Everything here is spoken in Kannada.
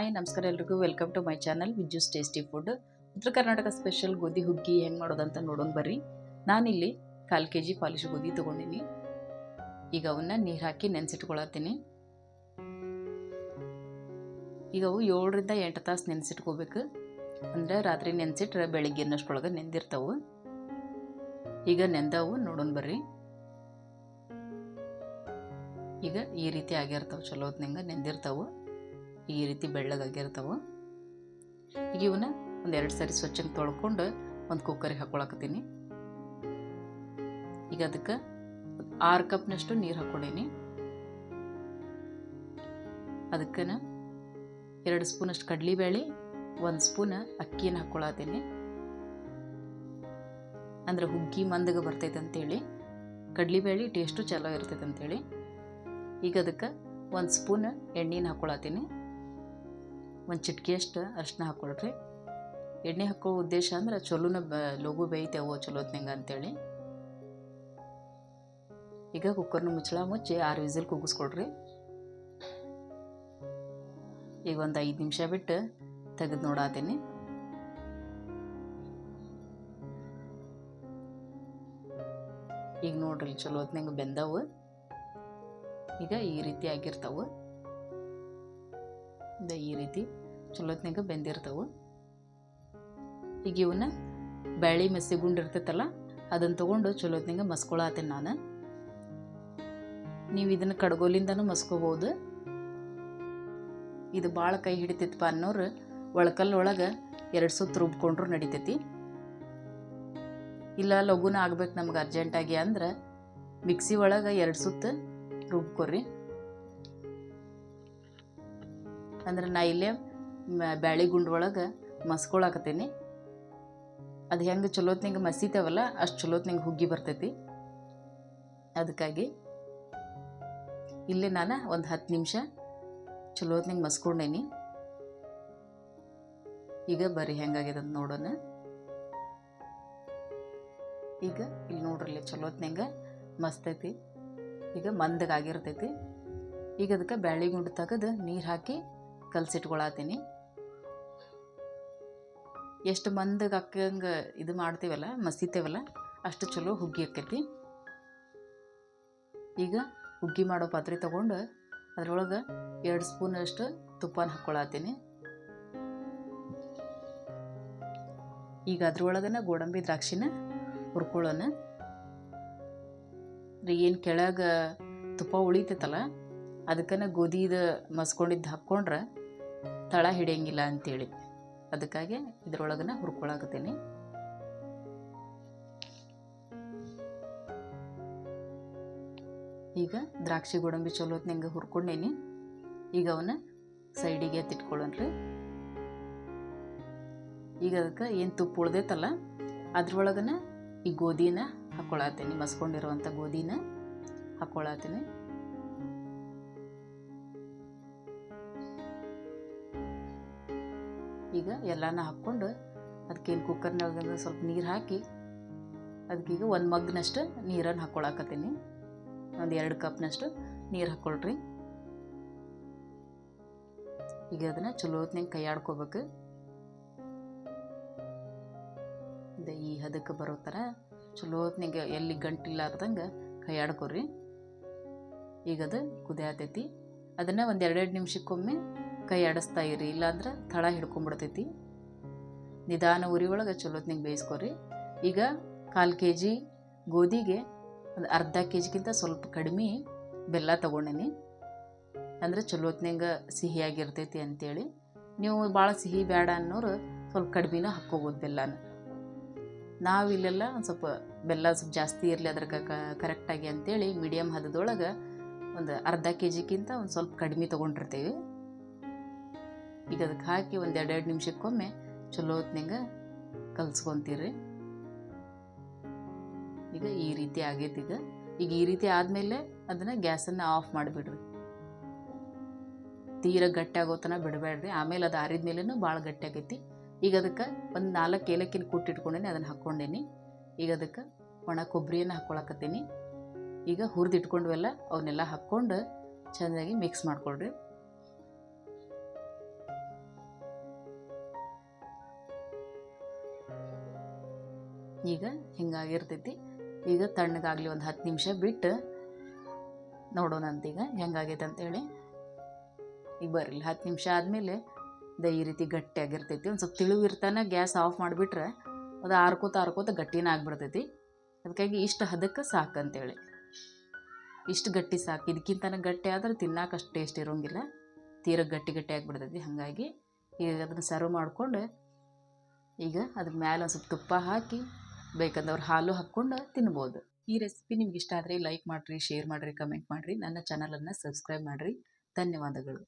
ಹಾಯ್ ನಮಸ್ಕಾರ ಎಲ್ರಿಗೂ. Welcome to my channel Viju's tasty food Uttara Karnataka special ಗೋಧಿ ಹುಗ್ಗಿ ಹೆಂಗೆ ಮಾಡೋದಂತ ನೋಡೋಣ ಬರ್ರಿ. ನಾನಿಲ್ಲಿ ಕಾಲು ಕೆ ಜಿ ಪಾಲಿಶ್ ಗೋಧಿ ತೊಗೊಂಡಿನಿ. ಈಗ ಅವನ್ನ ನೀರು ಹಾಕಿ ನೆನೆಸಿಟ್ಕೊಳತ್ತೀನಿ. ಈಗ ಅವು ಏಳರಿಂದ ಎಂಟು ತಾಸು ನೆನೆಸಿಟ್ಕೋಬೇಕು. ಅಂದರೆ ರಾತ್ರಿ ನೆನೆಸಿಟ್ರೆ ಬೆಳಿಗ್ಗೆ ಅನ್ನಷ್ಟೊಳಗೆ ನೆಂದಿರ್ತಾವೆ. ಈಗ ನೆಂದವು ನೋಡೋಣ ಬರ್ರಿ. ಈಗ ಈ ರೀತಿ ಆಗಿರ್ತಾವೆ, ಚಲೋ ಹೊತ್ನಂಗೆ ನೆಂದಿರ್ತಾವೆ. ಈ ರೀತಿ ಬೆಳ್ಳಗಾಗಿರ್ತಾವೆ? ಈಗ ಇವನ್ನ ಒಂದು ಎರಡು ಸಾರಿ ಸ್ವಚ್ಛಂಗೆ ತೊಳ್ಕೊಂಡು ಒಂದು ಕುಕ್ಕರಿಗೆ ಹಾಕೊಳಕತ್ತೀನಿ. ಈಗ ಅದಕ್ಕೆ ಆರು ಕಪ್ನಷ್ಟು ನೀರು ಹಾಕ್ಕೊಂಡೀನಿ ಅದಕ್ಕೆ ಎರಡು ಸ್ಪೂನಷ್ಟು ಕಡಲೆಬೇಳೆ, ಒಂದು ಸ್ಪೂನ್ ಅಕ್ಕಿನ ಹಾಕ್ಕೊಳತ್ತೀನಿ ಅಂದ್ರೆ ಹುಗ್ಗಿ ಮಂದಗೆ ಬರ್ತೈತೆ ಅಂತೇಳಿ ಕಡಲೆಬೇಳೆ ಟೇಸ್ಟು ಚಲೋ ಇರ್ತೈತೆ ಅಂತೇಳಿ ಈಗ ಅದಕ್ಕೆ ಒಂದು ಸ್ಪೂನ್ ಎಣ್ಣೆನ ಹಾಕ್ಕೊಳತ್ತೀನಿ ಒಂದು ಚಿಟ್ಕಿಯಷ್ಟು ಅರಿಶಿನ ಹಾಕ್ಕೊಳ್ರಿ ಎಣ್ಣೆ ಹಾಕೋ ಉದ್ದೇಶ ಅಂದ್ರೆ ಚಲೋನ ಬ, ಲಘು ಬೇಯ್ತೇವೋ ಚಲೋತ್ನಂಗೆ ಅಂತೇಳಿ. ಈಗ ಕುಕ್ಕರ್ನ ಮುಚ್ಚಳ ಮುಚ್ಚಿ ಆರು ವಿಸಿಲ್ ಕೂಗಿಸ್ಕೊಳ್ರಿ. ಈಗ ಒಂದು ಐದು ನಿಮಿಷ ಬಿಟ್ಟು ತೆಗೆದು ನೋಡಾತೀನಿ. ಈಗ ನೋಡ್ರಿ ಚಲೋ ಹೊತ್ನಂಗೆ ಬೆಂದವು. ಈಗ ಈ ರೀತಿ ಆಗಿರ್ತಾವೆ. ಇದು ಈ ರೀತಿ ಚಲೋತ್ನಾಗ ಬೆಂದಿರ್ತವೆ. ಈಗ ಇವನ್ನ ಬ್ಯಾಳಿ ಮೆಸಿ ಗುಂಡು ಇರ್ತೈತಲ್ಲ, ಅದನ್ನು ತೊಗೊಂಡು ಚಲೋತ್ನಾಗ ಮಸ್ಕೊಳತ್ತೀನಿ ನಾನು. ನೀವು ಇದನ್ನು ಕಡ್ಗೋಲಿಂದನೂ ಮಸ್ಕೋಬೋದು. ಇದು ಭಾಳ ಕೈ ಹಿಡಿತೈತಪ್ಪ ಅನ್ನೋರು ಒಳಗೆ ಎರಡು ಸುತ್ತು ರುಬ್ಕೊಂಡ್ರು ನಡಿತೈತಿ. ಇಲ್ಲ, ಲಘುನ ಆಗ್ಬೇಕು ನಮ್ಗೆ ಅರ್ಜೆಂಟಾಗಿ ಅಂದ್ರೆ ಮಿಕ್ಸಿ ಒಳಗೆ ಎರಡು ಸುತ್ತು ರುಬ್ಕೊರಿ. ಅಂದ್ರೆ ನಾ ಇಲ್ಲೇ ಬ್ಯಾಳಿ ಗುಂಡು ಒಳಗೆ ಮಸ್ಕೊಳಕತ್ತೀನಿ. ಅದು ಹೆಂಗೆ ಚಲೋತ್ನಿಂಗೆ ಮಸೀತೇವಲ್ಲ ಅಷ್ಟು ಚಲೋತ್ನಿಂಗೆ ಹುಗ್ಗಿ ಬರ್ತೈತಿ. ಅದಕ್ಕಾಗಿ ಇಲ್ಲಿ ನಾನು ಒಂದು ಹತ್ತು ನಿಮಿಷ ಚಲೋತ್ನಿಂಗೆ ಮಸ್ಕೊಂಡೇನಿ. ಈಗ ಬರೀ ಹೆಂಗಾಗಿದೆ ಅಂತ ನೋಡೋಣ. ಈಗ ಇಲ್ಲಿ ನೋಡ್ರಿ ಚಲೋತ್ನಂಗೆ ಮಸ್ತೈತಿ. ಈಗ ಮಂದಗಾಗಿರ್ತೈತಿ. ಈಗ ಅದಕ್ಕೆ ಬ್ಯಾಳಿ ಗುಂಡು ತೆಗೆದು ನೀರು ಹಾಕಿ ಕಲಸಿಟ್ಕೊಳತ್ತೀನಿ. ಎಷ್ಟು ಮಂದಗೆ ಅಕ್ಕಂಗೆ ಇದು ಮಾಡ್ತೀವಲ್ಲ ಮಸಿತೇವಲ್ಲ ಅಷ್ಟು ಚಲೋ ಹುಗ್ಗಿ ಆಕೈತಿ ಈಗ ಹುಗ್ಗಿ ಮಾಡೋ ಪಾತ್ರೆ ತೊಗೊಂಡು ಅದರೊಳಗೆ ಎರಡು ಸ್ಪೂನಷ್ಟು ತುಪ್ಪನ ಹಾಕ್ಕೊಳತ್ತೀನಿ. ಈಗ ಅದ್ರೊಳಗನ ಗೋಡಂಬಿ ದ್ರಾಕ್ಷಿನ ಹುರ್ಕೊಳ್ಳೋಣ. ಏನು ಕೆಳಗೆ ತುಪ್ಪ ಉಳಿತೈತಲ್ಲ, ಅದಕ್ಕನ ಗೋಧಿದು ಮಸ್ಕೊಂಡಿದ್ದು ಹಾಕ್ಕೊಂಡ್ರೆ ತಳ ಹಿಡಿಯಂಗಿಲ್ಲ ಅಂತೇಳಿ. ಅದಕ್ಕಾಗಿ ಇದ್ರೊಳಗನ ಹುರ್ಕೊಳಕತ್ತೀನಿ. ಈಗ ದ್ರಾಕ್ಷಿ ಗೋಡಂಬಿ ಚಲೋ ಹೊತ್ನಂಗೆ ಹುರ್ಕೊಂಡೇನಿ. ಈಗ ಅವನ್ನ ಸೈಡಿಗೆ ಎತ್ತಿಟ್ಕೊಳ್ಳೋಣ್ರಿ. ಈಗ ಅದಕ್ಕೆ ಏನು ತುಪ್ಪ ಉಳ್ದೈತಲ್ಲ, ಅದ್ರೊಳಗನ ಈ ಗೋಧಿನ ಹಾಕ್ಕೊಳತ್ತೀನಿ ಮಸ್ಕೊಂಡಿರುವಂಥ ಗೋಧಿನ ಹಾಕ್ಕೊಳತ್ತೀನಿ ಈಗ ಎಲ್ಲಾನ ಹಾಕ್ಕೊಂಡು ಅದಕ್ಕೇನು ಕುಕ್ಕರ್ನಾಗ ಸ್ವಲ್ಪ ನೀರು ಹಾಕಿ ಅದಕ್ಕೀಗ ಒಂದು ಮಗ್ನಷ್ಟು ನೀರನ್ನು ಹಾಕ್ಕೊಳಕತ್ತೀನಿ ಒಂದು ಎರಡು ಕಪ್ನಷ್ಟು ನೀರು ಹಾಕ್ಕೊಳ್ರಿ ಈಗ ಅದನ್ನು ಚಲೋ ಕೈ ಆಡ್ಕೋಬೇಕು ಈ ಹದಕ್ಕೆ ಬರೋ ಥರ ಚಲೋ ಹೊತ್ನಾಗ ಎಲ್ಲಿ ಗಂಟಿಲ್ಲಾರ್ದಂಗೆ ಕೈ ಆಡ್ಕೊರಿ ಈಗ ಅದು ಕುದಿಯಾತೈತಿ. ಅದನ್ನು ಒಂದು ಎರಡೆರಡು ನಿಮಿಷಕ್ಕೊಮ್ಮೆ ಕೈ ಆಡಿಸ್ತಾ ಇರಿ, ಇಲ್ಲಾಂದ್ರೆ ತಳ ಹಿಡ್ಕೊಂಬಿಡ್ತೈತಿ ನಿಧಾನ ಉರಿ ಒಳಗೆ ಚಲೋತ್ನಿಗೆ ಬೇಯಿಸ್ಕೊರಿ. ಈಗ ಕಾಲು ಕೆ ಜಿ ಗೋಧಿಗೆ ಒಂದು ಅರ್ಧ ಕೆ ಜಿಗಿಂತ ಸ್ವಲ್ಪ ಕಡಿಮೆ ಬೆಲ್ಲ ತೊಗೊಂಡೇನಿ. ಅಂದರೆ ಚಲೋತ್ನಂಗ ಸಿಹಿಯಾಗಿರ್ತೈತಿ ಅಂತೇಳಿ. ನೀವು ಭಾಳ ಸಿಹಿ ಬೇಡ ಅನ್ನೋರು ಸ್ವಲ್ಪ ಕಡಿಮೆನ ಹಾಕ್ಕೋಬೋದು ಬೆಲ್ಲನ. ನಾವು ಇಲ್ಲೆಲ್ಲ ಒಂದು ಸ್ವಲ್ಪ ಬೆಲ್ಲ ಸ್ವಲ್ಪ ಜಾಸ್ತಿ ಇರಲಿ ಅದ್ರ ಕರೆಕ್ಟಾಗಿ ಅಂತೇಳಿ ಮೀಡಿಯಮ್ ಹದದೊಳಗೆ ಒಂದು ಅರ್ಧ ಕೆ ಜಿಗಿಂತ ಒಂದು ಸ್ವಲ್ಪ ಕಡಿಮೆ ತೊಗೊಂಡಿರ್ತೀವಿ. ಈಗ ಅದಕ್ಕೆ ಹಾಕಿ ಒಂದು ಎರಡೆರಡು ನಿಮಿಷಕ್ಕೊಮ್ಮೆ ಚಲೋ ಹೊತ್ನಂಗೆ ಕಲ್ಸ್ಕೊತೀರಿ. ಈಗ ಈ ರೀತಿ ಆಗೈತಿ ಈಗ. ಈಗ ಈ ರೀತಿ ಆದಮೇಲೆ ಅದನ್ನು ಗ್ಯಾಸನ್ನು ಆಫ್ ಮಾಡಿಬಿಡ್ರಿ. ತೀರ ಗಟ್ಟಿಯಾಗೋತನ ಬಿಡಬೇಡ್ರಿ ಆಮೇಲೆ ಅದು ಆರಿದ ಮೇಲೂ ಭಾಳ ಗಟ್ಟಿ ಆಗೈತಿ. ಈಗ ಅದಕ್ಕೆ ಒಂದು ನಾಲ್ಕು ಏಲಕ್ಕಿನ ಕುಟ್ಟಿಟ್ಕೊಂಡೇನಿ ಅದನ್ನು ಹಾಕ್ಕೊಂಡೇನಿ. ಈಗ ಅದಕ್ಕೆ ಒಣ ಕೊಬ್ಬರಿಯನ್ನು ಹಾಕ್ಕೊಳಕತ್ತೀನಿ ಈಗ ಹುರಿದಿಟ್ಕೊಂಡ್ವೆಲ್ಲ ಅವನ್ನೆಲ್ಲ ಹಾಕ್ಕೊಂಡು ಚೆಂದಾಗಿ ಮಿಕ್ಸ್ ಮಾಡ್ಕೊಳ್ರಿ. ಈಗ ಹಿಂಗಾಗಿರ್ತೈತಿ? ಈಗ ತಣ್ಣಗಾಗಲಿ ಒಂದು ಹತ್ತು ನಿಮಿಷ ಬಿಟ್ಟು ನೋಡೋಣ ಅಂತೀಗ ಹೆಂಗಾಗೈತೆ ಅಂತೇಳಿ ಈಗ ಬರಲಿ, ಹತ್ತು ನಿಮಿಷ ಆದಮೇಲೆ ದ ಈ ರೀತಿ ಗಟ್ಟಿಯಾಗಿರ್ತೈತಿ. ಒಂದು ಸ್ವಲ್ಪ ತಿಳಿವು ಇರ್ತಾನೆ, ಗ್ಯಾಸ್ ಆಫ್ ಮಾಡಿಬಿಟ್ರೆ ಅದು ಆರ್ಕೋತ ಆರ್ಕೋತ ಗಟ್ಟಿನ ಆಗಿಬಿಡ್ತೈತಿ. ಅದಕ್ಕಾಗಿ ಇಷ್ಟು ಹದಕ್ಕೆ ಸಾಕಂತೇಳಿ ಇಷ್ಟು ಗಟ್ಟಿ ಸಾಕು. ಇದಕ್ಕಿಂತನ ಗಟ್ಟಿ ಆದ್ರೆ ತಿನ್ನಕ್ಕೆ ಅಷ್ಟು ಟೇಸ್ಟ್ ಇರೋಂಗಿಲ್ಲ. ತೀರ ಗಟ್ಟಿ ಗಟ್ಟಿ ಆಗಿಬಿಡ್ತೈತಿ. ಹಾಗಾಗಿ ಈಗ ಅದನ್ನು ಸರ್ವ್ ಮಾಡಿಕೊಂಡು ಈಗ ಅದ್ರ ಮೇಲೆ ಒಂದು ಸ್ವಲ್ಪ ತುಪ್ಪ ಹಾಕಿ ಬೇಕಂದವ್ರು ಹಾಲು ಹಾಕ್ಕೊಂಡು ತಿನ್ಬೋದು. ಈ ರೆಸಿಪಿ ನಿಮ್ಗೆ ಇಷ್ಟ ಆದರೆ ಲೈಕ್ ಮಾಡಿರಿ ಶೇರ್ ಮಾಡಿರಿ ಕಮೆಂಟ್ ಮಾಡಿರಿ. ನನ್ನ ಚಾನಲನ್ನು ಸಬ್ಸ್ಕ್ರೈಬ್ ಮಾಡಿರಿ. ಧನ್ಯವಾದಗಳು.